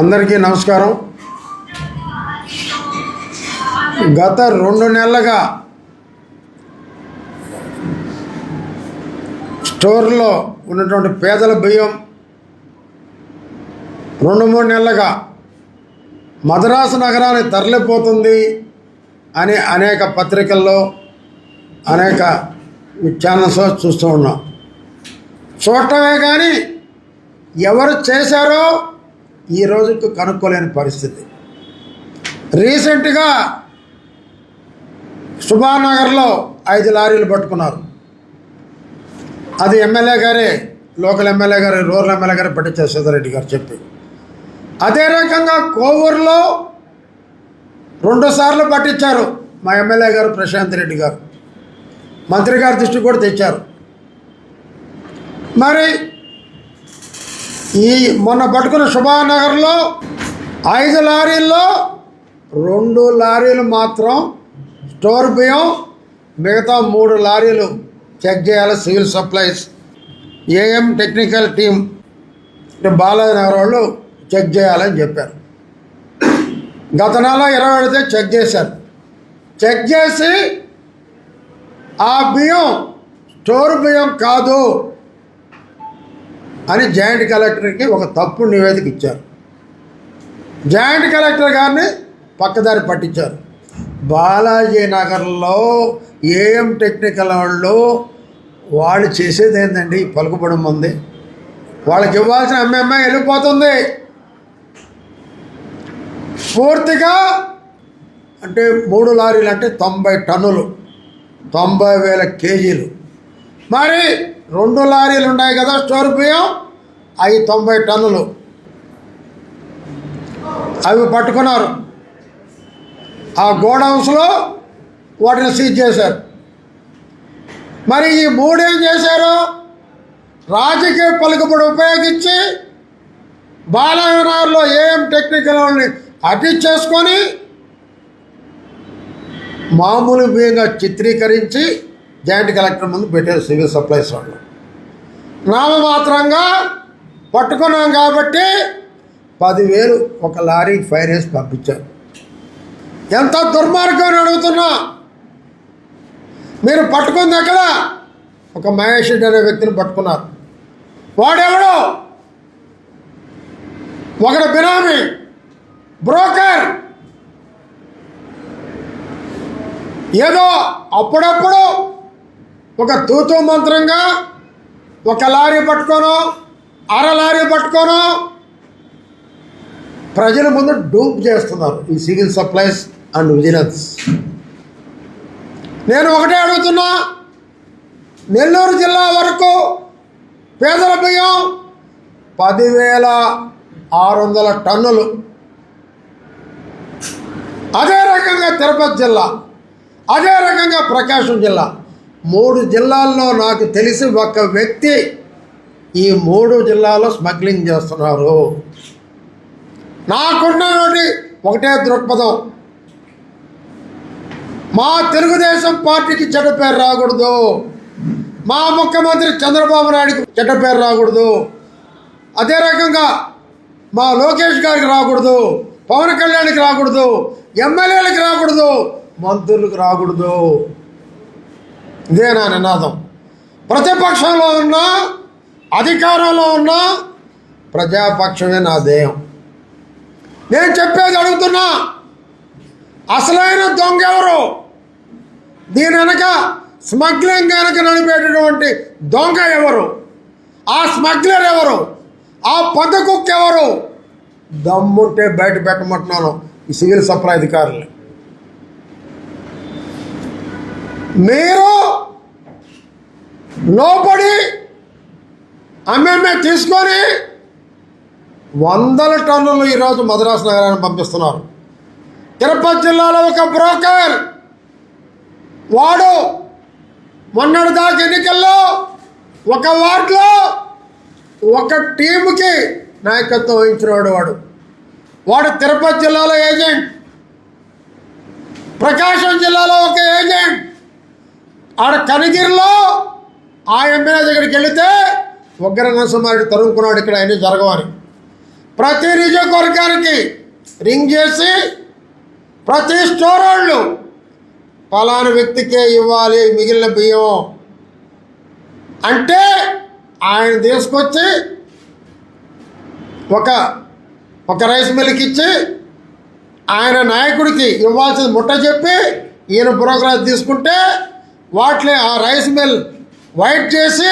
అందరికీ నమస్కారం. గత రెండు నెలలుగా స్టోర్లో ఉన్నటువంటి పేదల బియ్యం రెండు మూడు నెలలుగా మద్రాసు నగరానికి తరలిపోతుంది అని అనేక పత్రికల్లో అనేక ఛానల్స్లో చూస్తూ ఉన్నాం. చూడటమే కానీ ఎవరు చేశారో ఈ రోజుకు కనుక్కోలేని పరిస్థితి. రీసెంట్గా సుభానగర్లో ఐదు లారీలు పట్టుకున్నారు. అది ఎమ్మెల్యే గారే లోకల్ ఎమ్మెల్యే గారు రూరల్ ఎమ్మెల్యే గారు పట్టించారు సుధారెడ్డి గారు చెప్పి. అదే రకంగా కోవూరులో రెండు సార్లు పట్టించారు మా ఎమ్మెల్యే గారు ప్రశాంత్ రెడ్డి గారు. మంత్రి గారి దృష్టి కూడా తెచ్చారు. మరి ఈ మొన్న పట్టుకున్న శుభానగర్లో ఐదు లారీల్లో రెండు లారీలు మాత్రం స్టోర్ బియ్యం మిగతా మూడు లారీలు చెక్ చేయాలి civil supplies. AM technical team అంటే బాలాజీ నగర్ వాళ్ళు చెక్ చేయాలని చెప్పారు. గత నెల ఇరవై ఐదుతే చెక్ చేశారు. చెక్ చేసి ఆ బియ్యం స్టోర్ బియ్యం కాదు. అని జాయింట్ కలెక్టర్కి ఒక తప్పుడు నివేదిక ఇచ్చారు. జాయింట్ కలెక్టర్ గారిని పక్కదారి పట్టించారు. బాలాజీ నగర్లో ఏఎం టెక్నికల్ వాళ్ళు వాళ్ళు చేసేది ఏంటండి పలుకుబడి ఉంది వాళ్ళకి ఇవ్వాల్సిన ఎంఎంఏ వెళ్ళిపోతుంది. పూర్తిగా అంటే మూడు లారీలు అంటే తొంభై టన్నులు తొంభై వేల కేజీలు. మరి రెండు లారీలు ఉన్నాయి కదా స్టోర్ బియ్యం? అవి తొంభై టన్నులు. అవి పట్టుకున్నారు. ఆ గోడౌన్స్లో వాటిని సీజ్ చేశారు. మరి ఈ మూడు ఏం చేశారు? రాజకీయ పలుకుబడి ఉపయోగించి బాలనగర్లో ఏం టెక్నికల్ వాళ్ళని అటిచ్చేసుకొని మామూలు బియ్యంగా చిత్రీకరించి జాయింట్ కలెక్టర్ ముందు పెట్టారు సివిల్ సప్లైస్ వాళ్ళు. నామమాత్రంగా పట్టుకున్నాం కాబట్టి పదివేలు ఒక లారీకి ఫైర్ వేసి పంపించారు. ఎంత దుర్మార్గం అని అడుగుతున్నా. మీరు పట్టుకుంది ఎక్కడ? ఒక మహేష్ రెడ్డి అనే వ్యక్తిని పట్టుకున్నారు. వాడెవడో? ఒకడు బినామీ బ్రోకర్. ఏదో అప్పుడప్పుడు ఒక తూతూ మంత్రంగా ఒక లారీ పట్టుకోను అర లారీ పట్టుకోను ప్రజల ముందు డూప్ చేస్తున్నారు ఈ సివిల్ సప్లైస్ అండ్ విజిలెన్స్. నేను ఒకటే అడుగుతున్నా నెల్లూరు జిల్లా వరకు పేదల బియ్యం పదివేల ఆరు వందల టన్నులు. అదే రకంగా తిరుపతి జిల్లా అదే రకంగా ప్రకాశం జిల్లా. మూడు జిల్లాల్లో నాకు తెలిసి ఒక వ్యక్తి ఈ మూడు జిల్లాలో స్మగ్లింగ్ చేస్తున్నారు. నాకున్నటువంటి ఒకటే దృక్పథం. మా తెలుగుదేశం పార్టీకి చెడ్డ పేరు రాకూడదు. మా ముఖ్యమంత్రి చంద్రబాబు నాయుడుకి చెడ్డ పేరు రాకూడదు. అదే రకంగా మా లోకేష్ గారికి రాకూడదు. పవన్ కళ్యాణ్కి రాకూడదు. ఎమ్మెల్యేలకు రాకూడదు. మంత్రులకు రాకూడదు. ఇదే నా నినాదం ప్రతిపక్షంలో ఉన్నా అధికారంలో ఉన్నా ప్రజాపక్షమే నా ధ్యేయం నేను చెప్పేది అడుగుతున్నా అసలైన దొంగ ఎవరు? దీని వెనక స్మగ్లింగ్ వెనక నడిపేటటువంటి దొంగ ఎవరు? ఆ స్మగ్లర్ ఎవరు? ఆ పొద్ద కుక్క ఎవరు? దమ్ముంటే బయట పెట్టమంటున్నాను ఈ సివిల్ సప్లై అధికారులు మీరు లోపడి అమ్మమ్మే తీసుకొని వందల టన్నులు ఈరోజు మద్రాసు నగరానికి పంపిస్తున్నారు. తిరుపతి జిల్లాలో ఒక బ్రోకర్ వాడు మొన్నటి దాకా ఎన్నికల్లో ఒక వార్డులో ఒక టీముకి నాయకత్వం వహించినవాడు వాడు. వాడు తిరుపతి జిల్లాలో ఏజెంట్ ప్రకాశం జిల్లాలో ఒక ఏజెంట్ ఆడ కనిగిరిలో ఆ ఎమ్మెల్యే దగ్గరికి వెళితే ఉగ్ర నరసింహారెడ్డి తరుముకున్నాడు. ఇక్కడ అన్నీ జరగవని ప్రతి నియోజకవర్గానికి రింగ్ చేసి ప్రతి స్టోర్ వాళ్ళు పలానా వ్యక్తికే ఇవ్వాలి మిగిలిన బియ్యం. అంటే ఆయన తీసుకొచ్చి ఒక ఒక రైస్ మిల్కి ఇచ్చి ఆయన నాయకుడికి ఇవ్వాల్సిన ముట్ట చెప్పి ఈయన బ్రోకరాజ్ తీసుకుంటే వాటిని ఆ రైస్ మిల్ వైట్ చేసి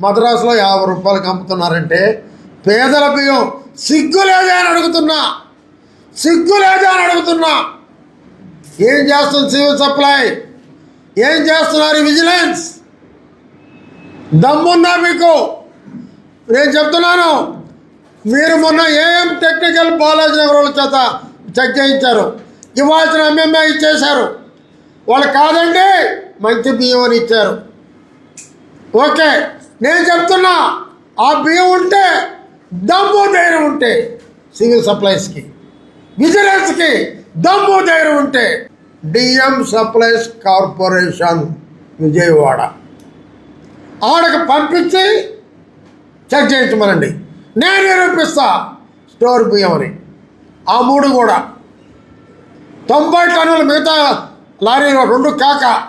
మద్రాసులో యాభై రూపాయలకి అమ్ముతున్నారంటే పేదల బియ్యం సిగ్గు లేదా అని అడుగుతున్నా. సిగ్గు లేదా అని అడుగుతున్నా. ఏం చేస్తుంది సివిల్ సప్లై? ఏం చేస్తున్నారు విజిలెన్స్? దమ్ముందా మీకు? నేను చెప్తున్నాను మీరు మొన్న ఏఎం టెక్నికల్ బాలాజీ నగర్ చేత చెక్ చేయించారు. ఇవ్వాల్సిన ఎంఎంఏ ఇచ్చేశారు. వాళ్ళు కాదండి మంచి బియ్యం అని ఇచ్చారు. ఓకే నేను చెప్తున్నా ఆ బియ్యం ఉంటే దమ్ము ధైర్యం ఉంటే సివిల్ సప్లైస్కి విజిలెన్స్కి దమ్ము ధైర్యం ఉంటే డిఎం సప్లైస్ కార్పొరేషన్ విజయవాడ. ఆడకు పంపించి చెక్ చేయించమనండి. నేను నిరూపిస్తా స్టోర్ బియ్యం అని. ఆ మూడు కూడా. తొంభై టన్నుల మిగతా లారీలో రెండు కాక.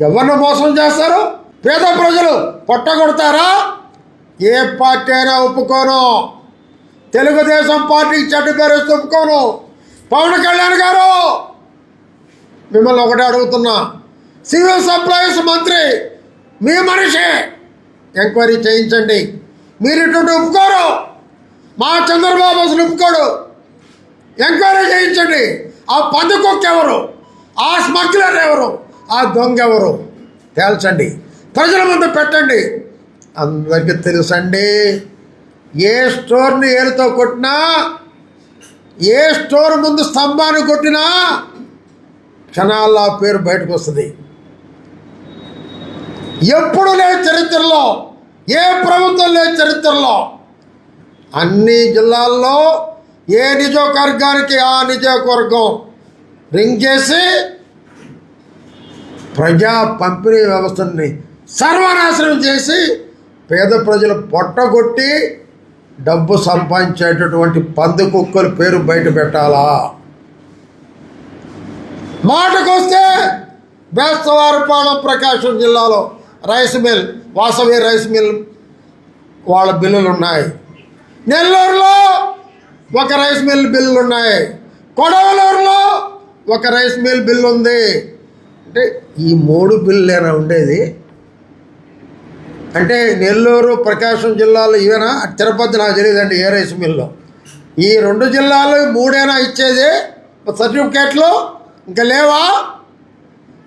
ఎవరిని మోసం చేస్తారు? పేద ప్రజలు పొట్టగొడతారా? ఏ పార్టీ అయినా ఒప్పుకోను. తెలుగుదేశం పార్టీకి చెడ్డ పేరు ఒప్పుకోను. పవన్ కళ్యాణ్ గారు! మిమ్మల్ని ఒకటే అడుగుతున్నా. సివిల్ సప్లైస్ మంత్రి మీ మనిషి! ఎంక్వైరీ చేయించండి. మీరు ఇటువంటి ఒప్పుకోరు. మా చంద్రబాబు అసలు ఒప్పుకోడు. ఎంక్వైరీ చేయించండి. ఆ పందుకొక్కెవరు ఎవరు? ఆ స్మగ్లర్ ఎవరు? ఆ దొంగ ఎవరు? తేల్చండి. ప్రజల ముందు పెట్టండి. అందరికీ తెలుసండి. ఏ స్టోర్ని ఏలుతో కొట్టినా ఏ స్టోర్ ముందు స్తంభాన్ని కొట్టినా క్షణాల్లో ఆ పేరు బయటకు వస్తుంది. ఎప్పుడు లేదు చరిత్రలో ఏ ప్రభుత్వం లేదు చరిత్రలో అన్ని జిల్లాల్లో ఏ నియోజకవర్గానికి ఆ నిజవర్గం? రింగ్ చేసి ప్రజా పంపిణీ వ్యవస్థని సర్వనాశనం చేసి పేద ప్రజలు పొట్టగొట్టి డబ్బు సంపాదించేటటువంటి పంది కుక్కల పేరు బయట పెట్టాలా? మాటకొస్తే బేస్తవారిపాలెం ప్రకాశం జిల్లాలో rice mill Vasavi rice mill వాళ్ళ బిల్లులు ఉన్నాయి నెల్లూరులో ఒక రైస్ మిల్ బిల్లులు ఉన్నాయి కొడవలూరులో ఒక రైస్ మిల్ బిల్ ఉంది. అంటే ఈ మూడు బిల్లేనా ఉండేది? అంటే నెల్లూరు ప్రకాశం జిల్లాలో ఇవేనా? తిరుపతి నాకు తెలియదండి ఏ రైస్ మిల్లో. ఈ రెండు జిల్లాలు మూడేనా ఇచ్చేది? సర్టిఫికేట్లు ఇంకా లేవా?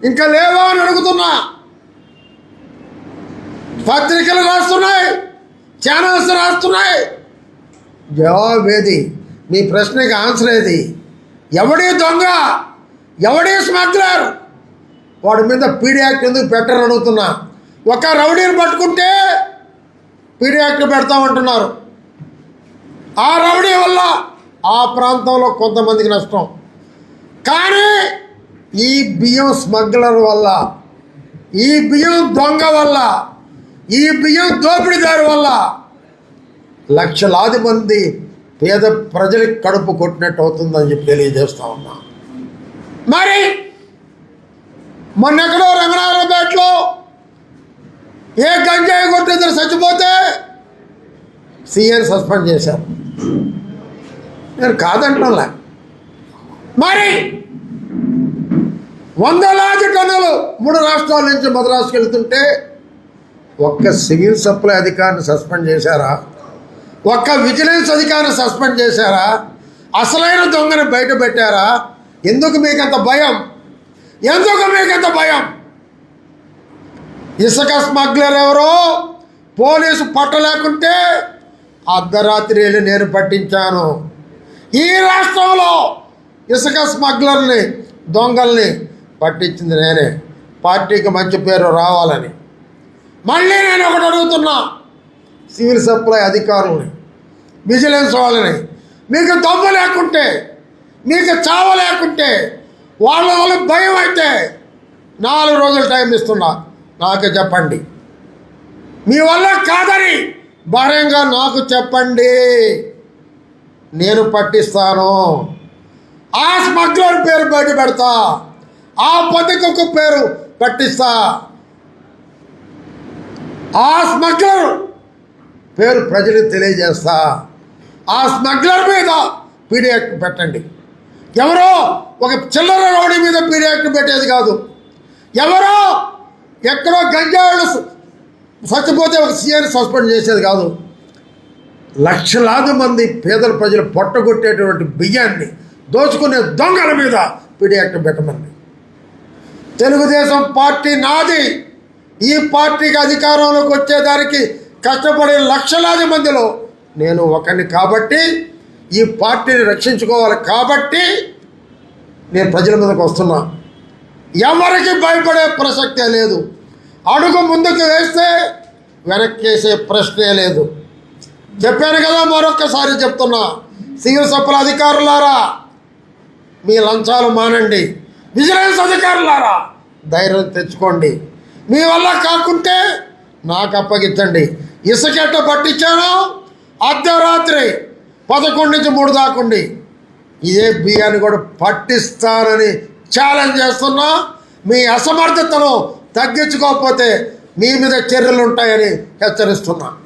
ఇంకా లేవా అని అడుగుతున్నా. పత్రికలు రాస్తున్నాయి. ఛానల్స్ రాస్తున్నాయి. జవాబు ఏది? మీ ప్రశ్నకి ఆన్సర్ ఏది? ఎవడి దొంగ? ఎవడి స్మగ్లర్? వాడి మీద పీడీ యాక్ట్ ఎందుకు పెట్టరు అడుగుతున్నా. ఒక రౌడీని పట్టుకుంటే పీడీ యాక్ట్ పెడతామంటున్నారు. ఆ రౌడీ వల్ల ఆ ప్రాంతంలో కొంతమందికి నష్టం. కానీ ఈ బియ్యం స్మగ్లర్ వల్ల ఈ బియ్యం దొంగ వల్ల ఈ బియ్యం దోపిడీదారు వల్ల లక్షలాది మంది పేద ప్రజలకు కడుపు కొట్టినట్టు అవుతుందని చెప్పి తెలియజేస్తా ఉన్నా. మరి మొన్నెక్కడో రంగనాథపేటలో ఏ గంజాయి కొట్టిద్దరు చచ్చిపోతే సీఎం సస్పెండ్ చేశారు. నేను కాదంటున్నా. మరి వందలాది టన్నులు మూడు రాష్ట్రాల నుంచి మద్రాసుకు వెళ్తుంటే ఒక్క సివిల్ సప్లై అధికారిని సస్పెండ్ చేశారా? ఒక్క విజిలెన్స్ అధికారిని సస్పెండ్ చేశారా? అసలైన దొంగని బయట పెట్టారా? ఎందుకు మీకంత భయం? ఎందుకు మీకు అంత భయం? ఇసుక స్మగ్లర్ ఎవరో పోలీసు పట్టలేకుంటే అర్ధరాత్రి వెళ్ళి నేను పట్టించాను. ఈ రాష్ట్రంలో ఇసుక స్మగ్లర్ని దొంగల్ని పట్టించింది నేనే. పార్టీకి మంచి పేరు రావాలని. మళ్ళీ నేను ఒకటి అడుగుతున్నా. సివిల్ సప్లై అధికారులని విజిలెన్స్ వాళ్ళని. మీకు దమ్ము లేకుంటే మీకు చావ లేకుంటే వాళ్ళ వాళ్ళు భయం అయితే నాలుగు రోజులు టైం ఇస్తున్నా. నాకు చెప్పండి. మీ వల్ల కాదని భయంగా నాకు చెప్పండి. నేను పట్టిస్తాను. ఆ స్మగ్లర్ పేరు బయట పెడతా. ఆ పథకకు పేరు పట్టిస్తా. ఆ స్మగ్లర్ పేరు ప్రజలకు తెలియజేస్తా. ఆ స్మగ్లర్ మీద పీడీ యాక్ట్ పెట్టండి. ఎవరో ఒక చిల్లర రౌడీ మీద పీడీ యాక్ట్ పెట్టేది కాదు. ఎవరో ఎక్కడో గంజాయిలు చచ్చిపోతే ఒక సీఎని సస్పెండ్ చేసేది కాదు. లక్షలాది మంది పేదల ప్రజలు పొట్టగొట్టేటువంటి బియ్యాన్ని దోచుకునే దొంగల మీద పీడీ యాక్ట్ పెట్టమండి. తెలుగుదేశం పార్టీ నాది. ఈ పార్టీకి అధికారంలోకి వచ్చేదానికి కష్టపడే లక్షలాది మందిలో నేను ఒకరిని కాబట్టి ఈ పార్టీని రక్షించుకోవాలి కాబట్టి నేను ప్రజల మీదకి వస్తున్నా. ఎవరికి భయపడే ప్రసక్తే లేదు. అడుగు ముందుకు వేస్తే వెనక్కి వేసే ప్రశ్నే లేదు. చెప్పాను కదా మరొక్కసారి చెప్తున్నా. సివిల్ సప్ల అధికారులారా మీ లంచాలు మానండి. విజిలెన్స్ అధికారులారా ధైర్యం తెచ్చుకోండి. మీ వల్ల కాకుంటే నాకు అప్పగించండి. ఇసుకెట్ట పట్టించాను. అర్ధరాత్రి పదకొండు నుంచి మూడు దాకుండి ఇదే బియ్యాన్ని కూడా పట్టిస్తానని ఛాలెంజ్ చేస్తున్నా. మీ అసమర్థతను తగ్గించుకోకపోతే మీ మీద చర్యలు ఉంటాయని హెచ్చరిస్తున్నాను